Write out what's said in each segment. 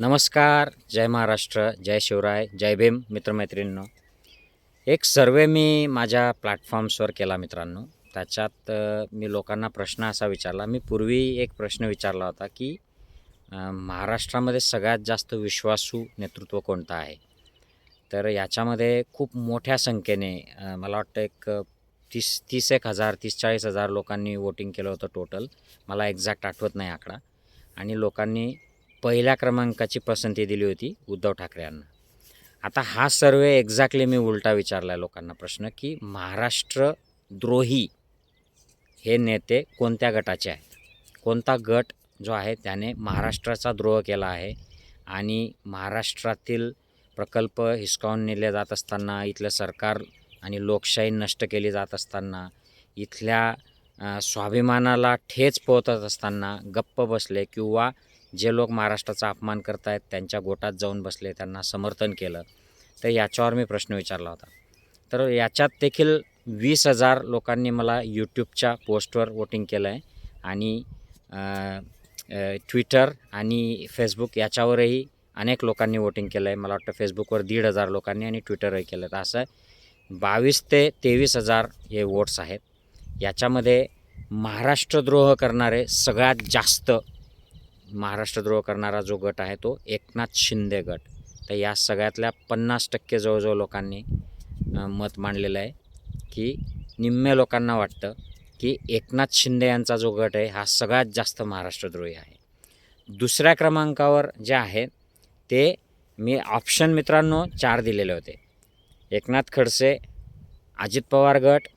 नमस्कार जय महाराष्ट्र जय शिवराय जय भीम मित्रमैत्रिणींनो. एक सर्वे मी माझ्या प्लॅटफॉर्म्सवर केला मित्रांनो. त्याच्यात मी लोकांना प्रश्न असा विचारला. मी पूर्वी एक प्रश्न विचारला होता की महाराष्ट्रामध्ये सगळ्यात जास्त विश्वासू नेतृत्व कोणतं आहे? तर याच्यामध्ये खूप मोठ्या संख्येने मला वाटतं एक तीस तीस एक हजार तीस चाळीस हजार लोकांनी वोटिंग केलं होतं टोटल मला एक्झॅक्ट आठवत नाही आकडा. आणि लोकांनी पहिल्या क्रमांकाची पसंती दिली होती उद्धव ठाकरे यांना. आता हा सर्वे एक्झॅक्टली मी उलटा विचारला आहे लोकांना प्रश्न की महाराष्ट्र द्रोही हे नेते कोणत्या गटाचे आहेत? कोणता गट जो आहे त्याने महाराष्ट्राचा द्रोह केला आहे आणि महाराष्ट्रातील प्रकल्प हिसकावून नेले जात असताना इथलं सरकार आणि लोकशाही नष्ट केली जात असताना इथल्या स्वाभिमानाला ठेच पोहोचत असताना गप्प बसले किंवा जे लोक महाराष्ट्राचा अपमान करत आहेत त्यांच्या गोटात जाऊन बसले त्यांना समर्थन केलं तर याच्यावर मी प्रश्न विचारला होता. तर याच्यात देखील वीस हजार लोकांनी मला यूट्यूबच्या पोस्टवर वोटिंग केलं आहे आणि ट्विटर आणि फेसबुक याच्यावरही अनेक लोकांनी वोटिंग केलं आहे मला वाटतं फेसबुकवर दीड हजार लोकांनी आणि ट्विटरही केलं तर असं बावीस ते तेवीस हजार हे वोट्स आहेत. याच्यामध्ये महाराष्ट्रद्रोह करणारे सगळ्यात जास्त महाराष्ट्रद्रोह करणारा जो गट आहे तो एकनाथ शिंदे गट. तर या सगळ्यातल्या पन्नास टक्के जवळजवळ लोकांनी मत मांडलेलं आहे की निम्म्या लोकांना वाटतं की एकनाथ शिंदे यांचा जो गट आहे हा सगळ्यात जास्त महाराष्ट्रद्रोही आहे. दुसऱ्या क्रमांकावर जे आहे ते मी ऑप्शन मित्रांनो चार दिलेले होते. एकनाथ खडसे अजित पवार गट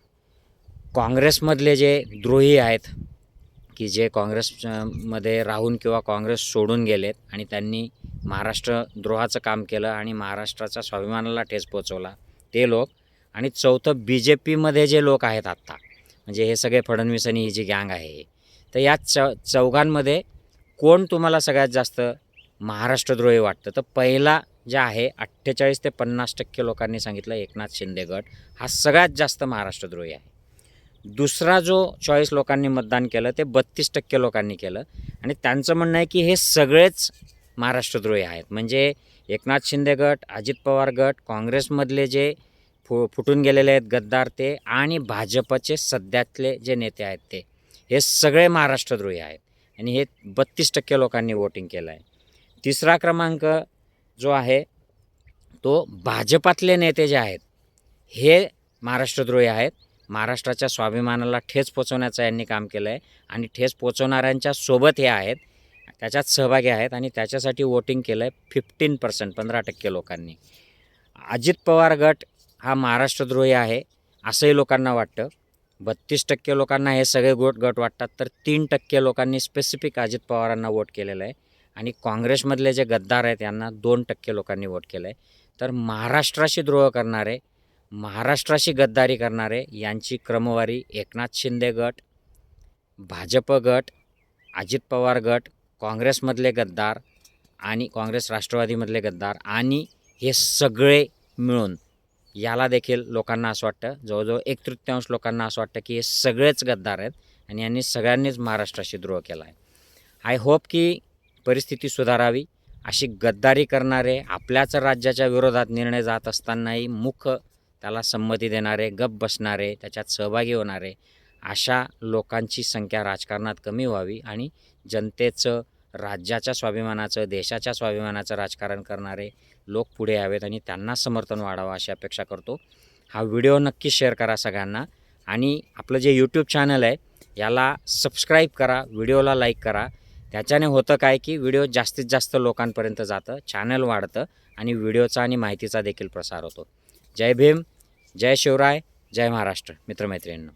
काँग्रेसमधले जे द्रोही आहेत की जे काँग्रेसमध्ये राहून किंवा काँग्रेस सोडून गेलेत आणि त्यांनी महाराष्ट्र द्रोहाचं काम केलं आणि महाराष्ट्राच्या स्वाभिमानाला ठेच पोचवला ते लोक आणि चौथं बी जे पीमध्ये जे लोक आहेत आत्ता म्हणजे हे सगळे फडणवीस आणि ही जी गँग आहे तर या च चौघांमध्ये कोण तुम्हाला सगळ्यात जास्त महाराष्ट्रद्रोही वाटतं? तर पहिला जे आहे अठ्ठेचाळीस ते पन्नास टक्के लोकांनी सांगितलं एकनाथ शिंदे गट हा सगळ्यात जास्त महाराष्ट्रद्रोही आहे. दुसरा जो चॉईस लोकांनी मतदान केलं ते बत्तीस टक्के लोकांनी केलं. आणि त्यांचं म्हणणं आहे की हे सगळेच महाराष्ट्रद्रोही आहेत. म्हणजे एकनाथ शिंदे गट अजित पवार गट काँग्रेसमधले जे फु फुटून गेलेले आहेत गद्दार ते आणि भाजपचे सध्यातले जे नेते आहेत ते हे सगळे महाराष्ट्रद्रोही आहेत. आणि हे बत्तीस टक्के लोकांनी वोटिंग केलं आहे तिसरा क्रमांक जो आहे तो भाजपातले नेते जे आहेत हे महाराष्ट्रद्रोही आहेत. महाराष्ट्राच्या स्वाभिमानाला ठेच पोचवण्याचं यांनी काम केलं आहे आणि ठेच पोचवणाऱ्यांच्या सोबत हे आहेत त्याच्यात सहभागी आहेत आणि त्याच्यासाठी वोटिंग केलं आहे फिफ्टीन पर्सेंट पंधरा टक्के लोकांनी. अजित पवार गट हा महाराष्ट्रद्रोही आहे असंही लोकांना वाटतं. बत्तीस टक्के लोकांना हे सगळे गोट गट वाटतात तर तीन टक्के लोकांनी स्पेसिफिक अजित पवारांना वोट केलेलं आहे. आणि काँग्रेसमधले जे गद्दार आहेत यांना दोन टक्के लोकांनी वोट केलं आहे तर महाराष्ट्राशी द्रोह करणारे महाराष्ट्राशी गद्दारी करणारे यांची क्रमवारी एकनाथ शिंदे गट भाजप गट अजित पवार गट काँग्रेसमधले गद्दार आणि काँग्रेस राष्ट्रवादीमधले गद्दार आणि हे सगळे मिळून याला देखील लोकांना असं वाटतं जवळजवळ एक तृतीयांश लोकांना असं वाटतं की हे सगळेच गद्दार आहेत आणि यांनी सगळ्यांनीच महाराष्ट्राशी द्रोह केला आहे. आय होप की परिस्थिती सुधारावी. अशी गद्दारी करणारे आपल्याच राज्याच्या विरोधात निर्णय जात असतानाही मुख त्याला संमती देणारे गप बसणारे त्याच्यात सहभागी होणारे अशा लोकांची संख्या राजकारणात कमी व्हावी आणि जनतेचं राज्याच्या स्वाभिमानाचं देशाच्या स्वाभिमानाचं राजकारण करणारे लोक पुढे यावेत आणि त्यांना समर्थन वाढावं अशी अपेक्षा करतो. हा व्हिडिओ नक्की शेअर करा सगळ्यांना आणि आपलं जे यूट्यूब चॅनल आहे याला सबस्क्राईब करा व्हिडिओला लाईक करा. त्याच्याने होतं काय की व्हिडिओ जास्तीत जास्त लोकांपर्यंत जातं चॅनल वाढतं आणि व्हिडिओचा आणि माहितीचा देखील प्रसार होतो. जय भीम जय शिवराय जय महाराष्ट्र मित्रमैत्रिणींनो.